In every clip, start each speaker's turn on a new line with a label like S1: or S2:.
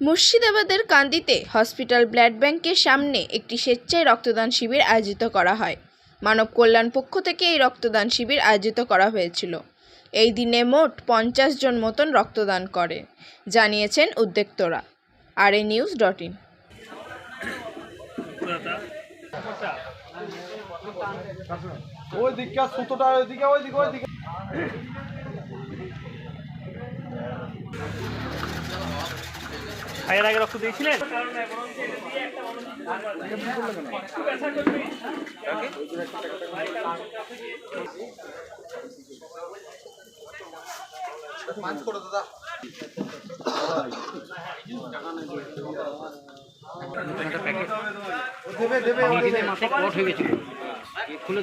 S1: মুর্শিদাবাদের কান্দিতে hospital blood ব্যাংকের সামনে একটি স্বেচ্ছায় রক্তদান শিবির আয়োজিত করা হয়। মানব কল্যাণ পক্ষ থেকে এই রক্তদান শিবির আয়োজিত করা হয়েছিল। এই দিনে মোট পঞ্চাশ জন মতন রক্তদান করে, জানিয়েছেন উদ্যোক্তরা। আর এ নিউজ ডট ইন।
S2: সুতোটা
S3: এর আগে রক্ত দিয়েছিলেন?
S2: পাঁচ করে দাদা
S3: মাথায় কট হয়ে গেছিল খুলে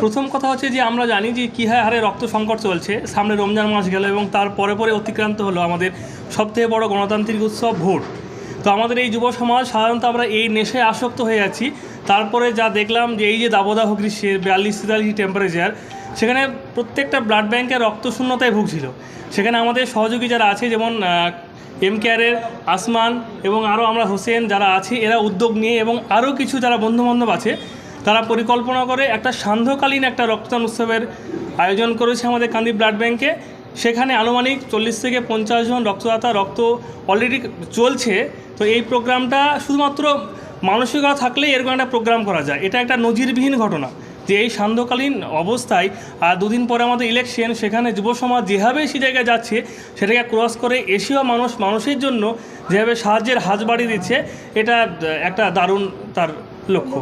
S4: প্রথম কথা হচ্ছে যে আমরা জানি যে কী হারে রক্ত সংকট চলছে। সামনে রমজান মাস গেল এবং তার পরে পরে অতিক্রান্ত হলো আমাদের সবথেকে বড় গণতান্ত্রিক উৎসব ভোট। তো আমাদের এই যুব সমাজ সাধারণত আমরা এই নেশায় আসক্ত হয়ে যাচ্ছি তারপরে যা দেখলাম যে এই যে দাবদাহ গ্রীষ্মের বিয়াল্লিশ তেতাল্লিশ টেম্পারেচার সেখানে প্রত্যেকটা ব্লাড ব্যাংকে রক্ত শূন্যতায় ভুগছিল। সেখানে আমাদের সহযোগী যারা আছে, যেমন এম কেয়ারের আসমান এবং আরও আমরা হোসেন যারা আছি, এরা উদ্যোগ নিয়ে এবং আরও কিছু যারা বন্ধুবান্ধব আছে, তারা পরিকল্পনা করে একটা সান্ধ্যকালীন একটা রক্তদান উৎসবের আয়োজন করেছে আমাদের কান্দি ব্লাড ব্যাংকে সেখানে আনুমানিক চল্লিশ থেকে পঞ্চাশ জন রক্তদাতা রক্ত অলরেডি চলছে। তো এই প্রোগ্রামটা শুধুমাত্র মানসিকতা থাকলেই এরকম একটা প্রোগ্রাম করা যায়। এটা একটা নজিরবিহীন ঘটনা যে এই সান্ধ্যকালীন অবস্থায় আর দুদিন পরে আমাদের ইলেকশন সেখানে যুব সমাজ যেভাবে সেই জায়গায় যাচ্ছে, সেটাকে ক্রস করে এশীয় মানুষ, মানুষের জন্য যেভাবে সাহায্যের হাত বাড়িয়ে দিচ্ছে, এটা একটা দারুণ তার লক্ষ্য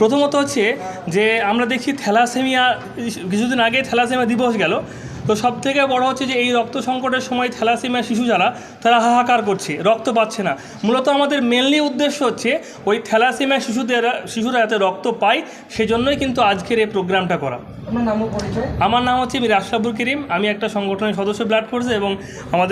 S4: প্রথমত হচ্ছে যে আমরা দেখছি থ্যালাসেমিয়া কিছুদিন আগে থ্যালাসেমিয়া দিবস গেল। তো সব থেকে বড় হচ্ছে যে এই রক্ত সংকটের সময় থ্যালাসেমিয়া শিশু যারা তারা হাহাকার করছে রক্ত পাচ্ছে না। মূলত আমাদের মেনলি উদ্দেশ্য হচ্ছে ওই থ্যালাসেমিয়া শিশুদের শিশুরা যাতে রক্ত পায় সেজন্যই কিন্তু আজকের এই প্রোগ্রামটা করা। আমার নাম হচ্ছে মির আশরাফুল করিম আমি একটা সংগঠনের সদস্য ব্লাড ফোর্সে এবং আমাদের